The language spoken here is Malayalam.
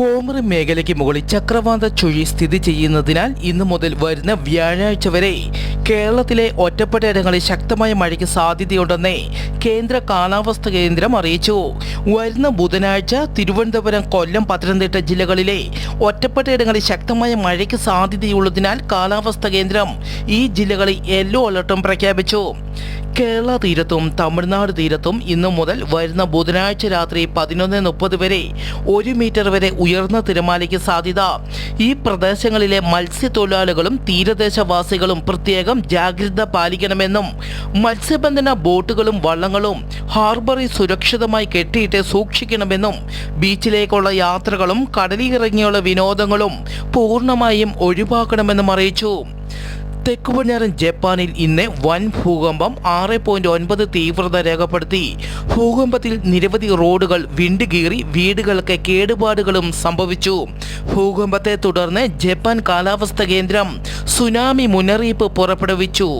മന്നാർ മേഖലയ്ക്ക് മുകളിൽ ചക്രവാത ചുഴി സ്ഥിതി ചെയ്യുന്നതിനാൽ ഇന്നു മുതൽ വരുന്ന വ്യാഴാഴ്ച വരെ കേരളത്തിലെ ഒറ്റപ്പെട്ട ഇടങ്ങളിൽ ശക്തമായ മഴയ്ക്ക് സാധ്യതയുണ്ടെന്ന് കേന്ദ്ര കാലാവസ്ഥ കേന്ദ്രം അറിയിച്ചു. വരുന്ന ബുധനാഴ്ച തിരുവനന്തപുരം കൊല്ലം പത്തനംതിട്ട ജില്ലകളിലെ ഒറ്റപ്പെട്ട ഇടങ്ങളിൽ ശക്തമായ മഴയ്ക്ക് സാധ്യതയുള്ളതിനാൽ കാലാവസ്ഥ കേന്ദ്രം ഈ ജില്ലകളിൽ യെല്ലോ അലർട്ടും പ്രഖ്യാപിച്ചു. കേരള തീരത്തും തമിഴ്നാട് തീരത്തും ഇന്നു മുതൽ വരുന്ന ബുധനാഴ്ച രാത്രി പതിനൊന്ന് മുപ്പത് വരെ ഒരു മീറ്റർ വരെ ഉയർന്ന തിരമാലയ്ക്ക് സാധ്യത. ഈ പ്രദേശങ്ങളിലെ മത്സ്യത്തൊഴിലാളികളും തീരദേശവാസികളും പ്രത്യേകം ജാഗ്രത പാലിക്കണമെന്നും മത്സ്യബന്ധന ബോട്ടുകളും വള്ളങ്ങളും ഹാർബറിൽ സുരക്ഷിതമായി കെട്ടിയിട്ട് സൂക്ഷിക്കണമെന്നും ബീച്ചിലേക്കുള്ള യാത്രകളും കടലിറങ്ങിയുള്ള വിനോദങ്ങളും പൂർണമായും ഒഴിവാക്കണമെന്നും അറിയിച്ചു. തെക്കു പടിഞ്ഞാറൻ ജപ്പാനിൽ ഇന്ന് വൻ ഭൂകമ്പം ആറ് പോയിന്റ് ഒൻപത് തീവ്രത രേഖപ്പെടുത്തി. ഭൂകമ്പത്തിൽ നിരവധി റോഡുകൾ വിണ്ടുകീറി വീടുകൾക്ക് കേടുപാടുകളും സംഭവിച്ചു. ഭൂകമ്പത്തെ തുടർന്ന് ജപ്പാൻ കാലാവസ്ഥ കേന്ദ്രം സുനാമി മുന്നറിയിപ്പ് പുറപ്പെടുവിച്ചു.